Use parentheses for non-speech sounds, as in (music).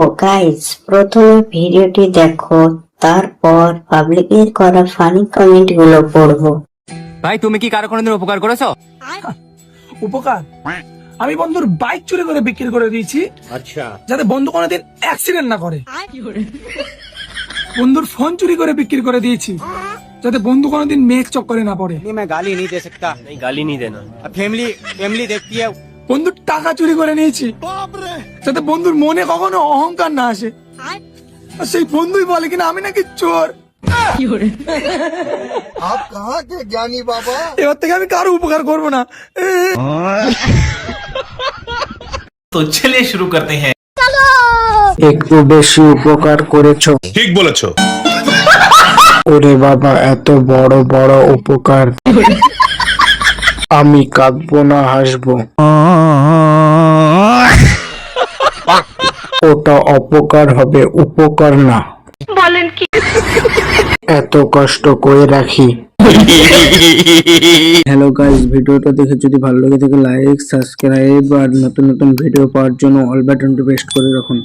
ও guys প্রথমে ভিডিওটি দেখো তারপর পাবলিকের করা ফানি কমেন্ট গুলো পড়বো ভাই তুমি কি কারো কোনোদিন উপকার করেছো (laughs) উপকার আমি বন্ধুর বাইক চুরি করে বিক্রি করে দিয়েছি আচ্ছা যাতে বন্ধু কোনোদিন অ্যাক্সিডেন্ট না করে বন্ধুর ফোন চুরি করে বিক্রি করে দিয়েছি যাতে বন্ধু কোনোদিন মেঘ চক্করে না পড়ে नहीं मैं गाली नहीं दे सकता नहीं गाली नहीं देना फैमिली फैमिली देखती है বন্ধুর টাকা চুরি করে নিয়েছি। যাতে বন্ধুর মনে কখনো অহংকার না আসে। সেই বন্ধুই বলে কিনা আমি নাকি চোর। এবার থেকে আমি কারও উপকার করব না। তো ছেলে শুরু করতে হ্যাঁ। একটু বেশি উপকার করেছ। ঠিক বলেছ। ওরে বাবা এত বড় বড় উপকার। আমি কাঁদবো না হাসবো। ওটা অপকার হবে উপকার না। বলেন কি? এত কষ্ট করে রাখি। হ্যালো গাইস ভিডিওটা দেখে যদি ভালো লাগে থাকে লাইক সাবস্ক্রাইব আর নতুন নতুন ভিডিও পাওয়ার জন্য অল বাটনটি প্রেস করে রাখুন।